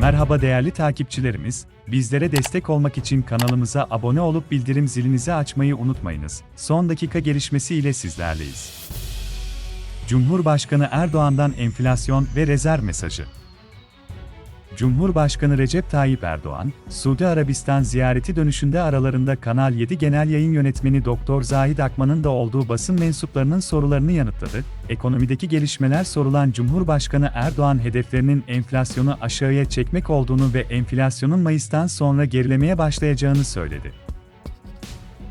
Merhaba değerli takipçilerimiz, bizlere destek olmak için kanalımıza abone olup bildirim zilinizi açmayı unutmayınız. Son dakika gelişmesi ile sizlerleyiz. Cumhurbaşkanı Erdoğan'dan enflasyon ve rezerv mesajı. Cumhurbaşkanı Recep Tayyip Erdoğan, Suudi Arabistan ziyareti dönüşünde aralarında Kanal 7 Genel Yayın Yönetmeni Doktor Zahid Akman'ın da olduğu basın mensuplarının sorularını yanıtladı. Ekonomideki gelişmeler sorulan Cumhurbaşkanı Erdoğan hedeflerinin enflasyonu aşağıya çekmek olduğunu ve enflasyonun Mayıs'tan sonra gerilemeye başlayacağını söyledi.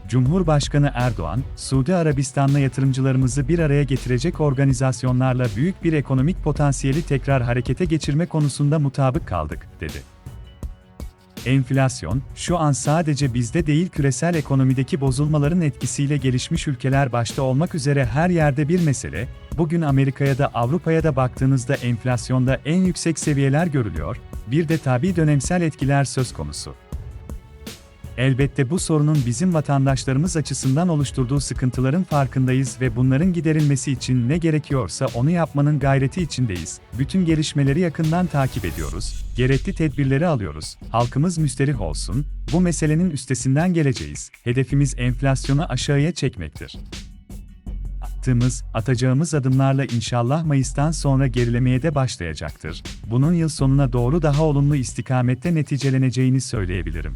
Cumhurbaşkanı Erdoğan, Suudi Arabistan'la yatırımcılarımızı bir araya getirecek organizasyonlarla büyük bir ekonomik potansiyeli tekrar harekete geçirme konusunda mutabık kaldık, dedi. Enflasyon, şu an sadece bizde değil küresel ekonomideki bozulmaların etkisiyle gelişmiş ülkeler başta olmak üzere her yerde bir mesele, bugün Amerika'ya da Avrupa'ya da baktığınızda enflasyonda en yüksek seviyeler görülüyor, bir de tabi dönemsel etkiler söz konusu. Elbette bu sorunun bizim vatandaşlarımız açısından oluşturduğu sıkıntıların farkındayız ve bunların giderilmesi için ne gerekiyorsa onu yapmanın gayreti içindeyiz. Bütün gelişmeleri yakından takip ediyoruz, gerekli tedbirleri alıyoruz. Halkımız müsterih olsun, bu meselenin üstesinden geleceğiz. Hedefimiz enflasyonu aşağıya çekmektir. Attığımız, atacağımız adımlarla inşallah Mayıs'tan sonra gerilemeye de başlayacaktır. Bunun yıl sonuna doğru daha olumlu istikamette neticeleneceğini söyleyebilirim.